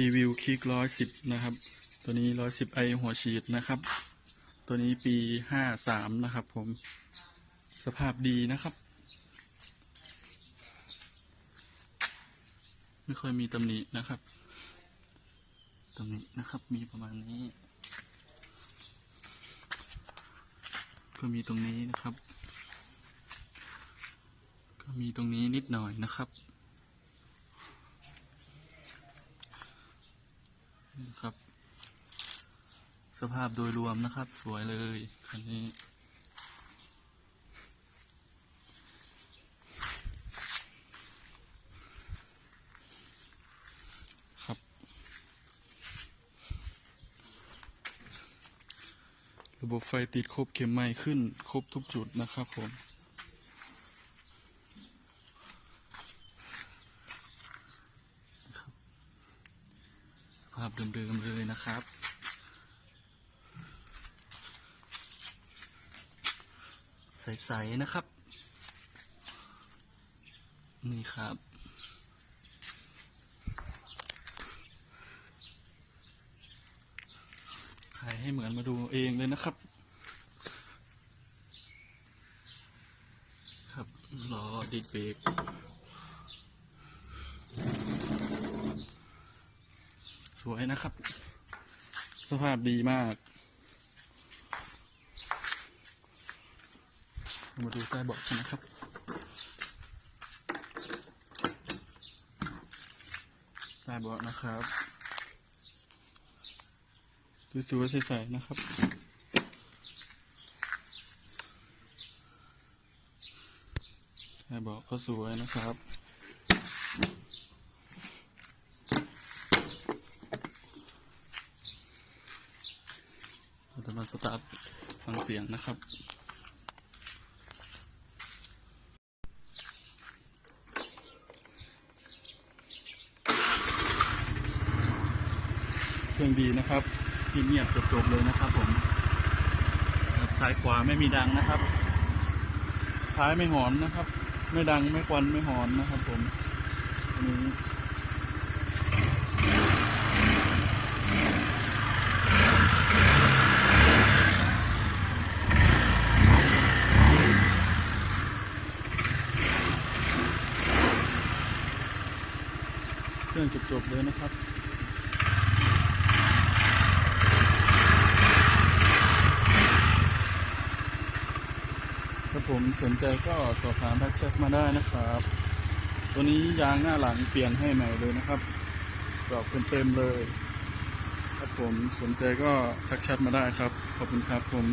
รีวิวคลิกร้อยสิบนะครับ ตัวนี้ร้อยสิบไอหัวฉีดนะครับ ตัวนี้ปีห้าสามนะครับผม สภาพดีนะครับ ไม่ค่อยมีตำหนินะครับตำหนินะครับ มีประมาณนี้ ก็มีตรงนี้นะครับ ก็มีตรงนี้นิดหน่อยนะครับ ครับ สภาพโดยรวมนะครับ สวยเลยคันนี้ครับ ระบบไฟติดครบเข็มไม้ขึ้น ครบทุกจุดนะครับผมาพเดิมๆเลยนะครับ ใสๆนะครับ นี่ครับ ถ่ายให้เหมือนมาดูเองเลยนะครับ ครับรอดิดเบรก สวยนะครับ สภาพดีมาก มาดูใต้เบาะกันนะครับใต้เบาะนะครับสวยๆใสๆนะครับใต้เบาะก็สวยนะครับ เราจะมา สตาร์ทฟังเสียงนะครับเครื่องดีนะครับที่เงียบจบๆเลยนะครับผมซ้ายขวาไม่มีดังนะครับ ท้ายไม่หอนนะครับ ไม่ดังไม่ควันไม่หอนนะครับผมอันนี้ เครื่องจบๆเลยนะครับถ้าผมสนใจก็สอบถามทักแชทมาได้นะครับ ตัวนี้ยางหน้าหลังเปลี่ยนให้ใหม่เลยนะครับกรอบเต็มๆเลย ถ้าผมสนใจก็ทักแชทมาได้ครับ ขอบคุณครับผม